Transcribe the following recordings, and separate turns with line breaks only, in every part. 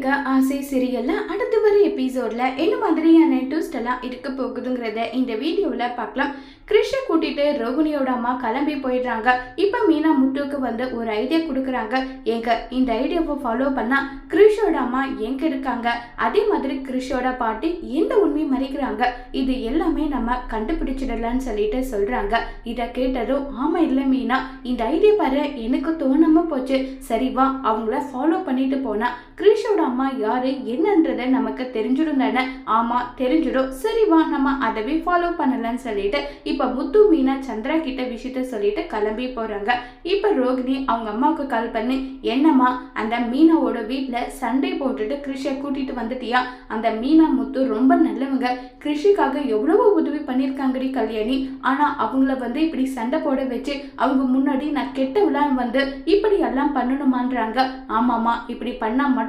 இருக்க ஆசை சீரியல்ல அடுத்து வர எபிசோட்ல என்ன மாதிரியான ட்விஸ்ட் எல்லாம் இருக்க போகுதுங்கிறத இந்த வீடியோவில் பார்க்கலாம். கிருஷ்ண கூட்டிட்டு ரோகிணியோட அம்மா கிளம்பி போயிடுறாங்க. இப்போ மீனா முட்டுக்கு வந்து ஒரு ஐடியா கொடுக்குறாங்க. எங்க இந்த ஐடியாவை ஃபாலோ பண்ணா கிருஷோட அம்மா எங்க இருக்காங்க? அதே மாதிரி கிருஷோட பாட்டி எந்த உண்மை மறைக்கிறாங்க? இது எல்லாமே நம்ம கண்டுபிடிச்சிடலாம்னு சொல்லிட்டு சொல்றாங்க. இதை கேட்டதும் ஆமா இல்லை மீனா இந்த ஐடியா பாரு எனக்கு தோணாம போச்சு. சரி வா அவங்கள ஃபாலோ பண்ணிட்டு போனா கிரீஷோட அம்மா யாரு என்னன்றத நமக்கு தெரிஞ்சிடும் தானே ஆமா தெரிஞ்சிடும் சரி வா நம்ம அதவே ஃபாலோ பண்ணலாம்னு சொல்லிட்டு இப்ப முத்து மீனா சந்திரா கிட்ட விஷயத்த சொல்லிட்டு கிளம்பி போறாங்க. இப்ப ரோகிணி அவங்க அம்மாவுக்கு கால் பண்ணி. என்னம்மா அந்த மீனாவோட வீட்டில் சண்டை போட்டுட்டு கிருஷியை கூட்டிட்டு வந்துட்டியா? அந்த மீனா முத்து ரொம்ப நல்லவங்க. கிருஷிக்காக எவ்வளவோ உதவி பண்ணியிருக்காங்கடி கல்யாணி. ஆனா அவங்கள வந்து இப்படி சண்டை போட வச்சு அவங்க முன்னாடி நான் கெட்டவளான் வந்து இப்படி எல்லாம் பண்ணணுமான்றாங்க. ஆமாமா இப்படி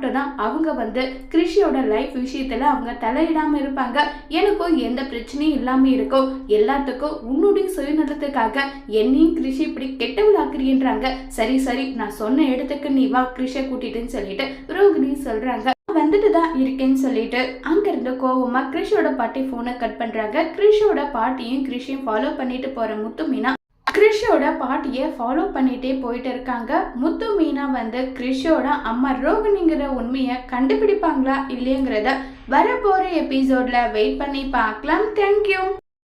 மட்டும் தான் அவங்க வந்து கிருஷியோட லைஃப் விஷயத்துல அவங்க தலையிடாம இருப்பாங்க. எனக்கும் எந்த பிரச்சனையும் இல்லாம இருக்கும். எல்லாத்துக்கும் உன்னுடைய சுயநலத்துக்காக என்னையும் கிருஷி இப்படி கெட்டவளாக்குறீன்றாங்க சரி சரி நான் சொன்ன இடத்துக்கு நீ வா கிருஷை கூட்டிட்டுன்னு சொல்லிட்டு ரோகிணி சொல்றாங்க. வந்துட்டு தான் இருக்கேன்னு சொல்லிட்டு அங்கிருந்து கோவமா கிருஷியோட பாட்டி போனை கட் பண்றாங்க. கிருஷியோட பாட்டியும் கிருஷியும் ஃபாலோ பண்ணிட்டு போற முத்துமினா மீனா பாட்டியை ஃபாலோ பண்ணிட்டே போயிட்டு இருக்காங்க. முத்து மீனா வந்து கிருஷோட அம்மா ரோகிணிங்கிற உண்மையை கண்டுபிடிப்பாங்களா இல்லையங்கிறத வரப்போற எபிசோட்ல வெயிட் பண்ணி பார்க்கலாம். தேங்க்யூ